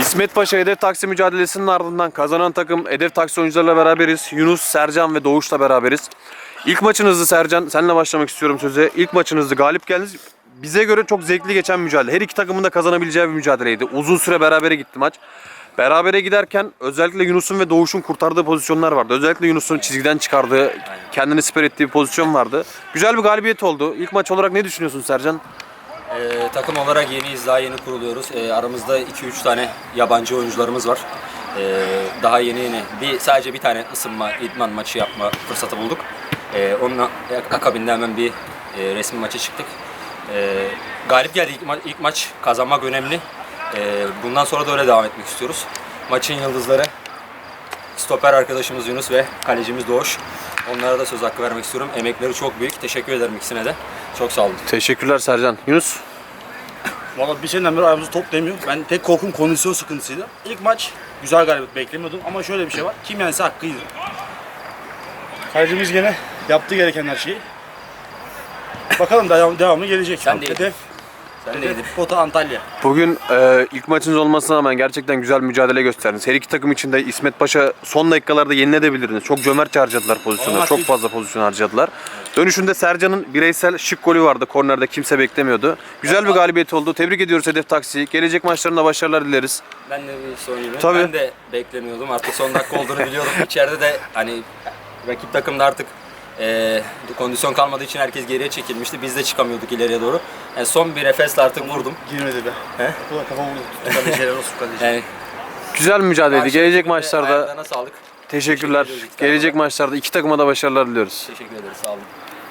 İsmet Paşa Hedef Taksi mücadelesinin ardından kazanan takım Hedef Taksi oyuncularıyla beraberiz. Yunus, Sercan ve Doğuş'la beraberiz. İlk maçınızdı Sercan. Seninle başlamak istiyorum söze. İlk maçınızdı. Galip geldiniz. Bize göre çok zevkli geçen mücadele. Her iki takımın da kazanabileceği bir mücadeleydi. Uzun süre berabere gitti maç. Berabere giderken özellikle Yunus'un ve Doğuş'un kurtardığı pozisyonlar vardı. Özellikle Yunus'un çizgiden çıkardığı, kendini siper ettiği bir pozisyon vardı. Güzel bir galibiyet oldu. İlk maç olarak ne düşünüyorsun Sercan? Ee, takım olarak yeniyiz, daha yeni kuruluyoruz. Ee, aramızda 2-3 tane yabancı oyuncularımız var. Ee, daha yeni yeni. Bir sadece bir tane ısınma, idman maçı yapma fırsatı bulduk. Ee, onun akabinde hemen bir e, resmi maça çıktık. Ee, galip geldi ilk, ma- ilk maç. Kazanmak önemli. Ee, bundan sonra da öyle devam etmek istiyoruz. Maçın yıldızları stoper arkadaşımız Yunus ve kalecimiz Doğuş. Onlara da söz hakkı vermek istiyorum. Emekleri çok büyük. Teşekkür ederim ikisine de. Çok sağ olun. Teşekkürler Sercan. Yunus? Valla bir seneden beri ayağımızı top demiyor. Ben tek korkum kondisyon sıkıntısıydı. İlk maç güzel galibiyet beklemiyordum ama şöyle bir şey var. Kim yense hakkıydı. Kalecimiz gene yaptı gereken her şeyi. Bakalım devam, devamı gelecek. Sen de Hedef, Sen de gidip Pota Antalya. Bugün e, ilk maçınız olmasına rağmen gerçekten güzel mücadele gösterdiniz. Her iki takım için de İsmet Paşa son dakikalarda yenilebilirdiniz. Çok cömertçe harcadılar pozisyonları. Çok fazla pozisyon harcadılar. Dönüşünde Sercan'ın bireysel şık golü vardı. Kornerde kimse beklemiyordu. Güzel bir galibiyet oldu. Tebrik ediyoruz Hedef Taksi'yi. Gelecek maçlarında başarılar dileriz. Ben de bir söyleyeyim. Tabii. Ben de beklemiyordum. Artık son dakika olduğunu biliyordum. İçeride de hani rakip takımda artık eee, kondisyon kalmadığı için herkes geriye çekilmişti. Biz de çıkamıyorduk ileriye doğru. Yani son bir nefesle artık vurdum. Girmedi be. He? Bu da kafa vurdu. Kaleci helal olsun kaleci. Yani Güzel bir mücadeleydi. karşı Gelecek rakibin de maçlarda ayaklarına sağlık. teşekkürler. Teşekkür ediyoruz. Gelecek maçlarda iki takıma da başarılar diliyoruz. Teşekkür ederiz. Sağ olun.